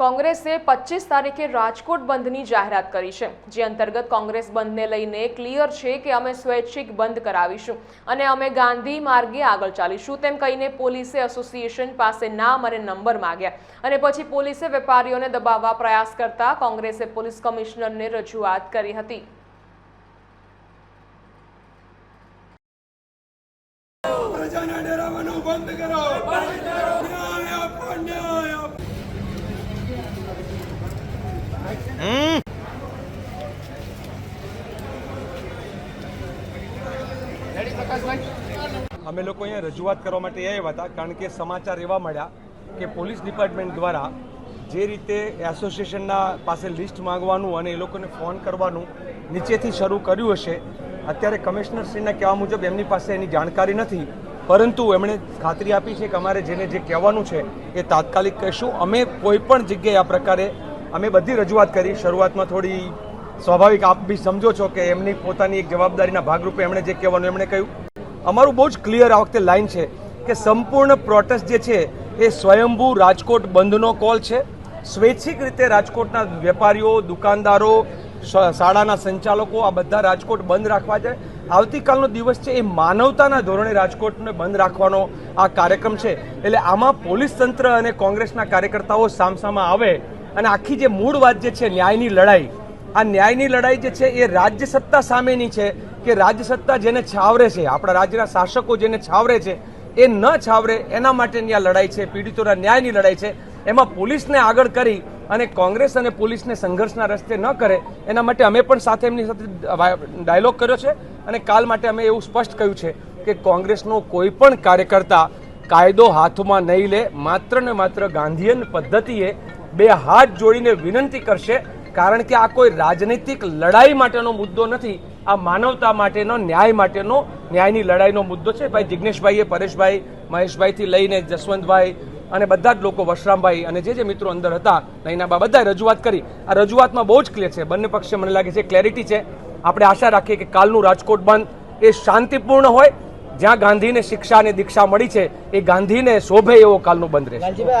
કોંગ્રેસે પચીસ તારીખે રાજકોટ બંધની જાહેરાત કરી છે, જે અંતર્ગત કોંગ્રેસ બંધને લઈને ક્લિયર છે કે અમે સ્વૈચ્છિક બંધ કરાવીશું અને અમે ગાંધી માર્ગે આગળ ચાલીશું. તેમ કહીને પોલીસે એસોસિએશન પાસે નામ અને નંબર માગ્યા અને પછી પોલીસે વેપારીઓને દબાવવા પ્રયાસ કરતા કોંગ્રેસે પોલીસ કમિશનરને રજૂઆત કરી હતી. બંધ કરો ન્યાય આપો ન્યાય આપો અમે લોકો અહીંયા રજૂઆત કરવા માટે આવ્યા હતા કારણ કે સમાચાર એવા મળ્યા કે પોલીસ ડિપાર્ટમેન્ટ દ્વારા જે રીતે એસોસિએશનના પાસે લિસ્ટ માંગવાનું અને એ લોકોને ફોન કરવાનું નીચેથી શરૂ કર્યું હશે, અત્યારે કમિશનરશ્રીના કહેવા મુજબ એમની પાસે એની જાણકારી નથી. પરંતુ એમણે ખાતરી આપી છે કે અમારે જેને જે કહેવાનું છે એ તાત્કાલિક કહીશું. અમે કોઈ પણ જગ્યાએ આ પ્રકારે અમે બધી રજૂઆત કરી, શરૂઆતમાં થોડી સ્વાભાવિક આપ બી સમજો છો કે એમની પોતાની એક જવાબદારીના ભાગરૂપે એમણે જે કહેવાનું એમણે કહ્યું. અમારું બહુ જ ક્લિયર આ વખતે લાઈન છે કે સંપૂર્ણ પ્રોટેસ્ટ જે છે એ સ્વયંભૂ રાજકોટ બંધનો કોલ છે. સ્વૈચ્છિક રીતે રાજકોટના વેપારીઓ, દુકાનદારો શાળાના સંચાલકો આ બધા રાજકોટ બંધ રાખવા છે આવતીકાલનો દિવસ છે એ માનવતાના ધોરણે રાજકોટને બંધ રાખવાનો આ કાર્યક્રમ છે. એટલે આમાં પોલીસ તંત્ર અને કોંગ્રેસના કાર્યકર્તાઓ સામસામાં આવે અને આખી જે મૂળ વાત જે છે ન્યાયની લડાઈ આ ન્યાયની લડાઈ જે છે એ રાજ્ય સત્તા સામેની છે કે રાજ્ય સત્તા જેને છાવરે છે, આપણા રાજ્યના શાસકો જેને છાવરે છે, એ ન છાવરે, એના માટેની આ લડાઈ છે, પીડિતોના ન્યાયની લડાઈ છે. એમાં પોલીસને આગળ કરી અને કોંગ્રેસ અને પોલીસને સંઘર્ષના રસ્તે ન કરે, એના માટે અમે પણ સાથે એમની સાથે ડાયલોગ કર્યો છે અને કાલ માટે અમે એવું સ્પષ્ટ કહ્યું છે કે કોંગ્રેસનો કોઈ પણ કાર્યકર્તા કાયદો હાથમાં નહીં લે, માત્ર ને માત્ર ગાંધીયન પદ્ધતિએ બે હાથ જોડીને વિનંતી કરશે કારણ કે આ કોઈ રાજનૈતિક લડાઈ માટેનો મુદ્દો નથી, આ માનવતા માટેનો, ન્યાય માટેનો, ન્યાયની લડાઈનો મુદ્દો છે. ભાઈ જિજ્ઞેશભાઈએ પરેશભાઈ, મહેશભાઈથી લઈને જસવંતભાઈ અને બધા જ લોકો વશરામભાઈ અને જે જે મિત્રો અંદર હતા નૈનાબા બધાએ રજૂઆત કરી. આ રજૂઆતમાં બહુ જ ક્લિયર છે. બંને પક્ષે મને લાગે છે ક્લેરિટી છે. આપણે આશા રાખીએ કે કાલનું રાજકોટ બંધ એ શાંતિપૂર્ણ હોય. જ્યાં ગાંધીને શિક્ષા અને દીક્ષા મળી છે, એ ગાંધીને શોભે એવો કાલનું બંધ રહેશે.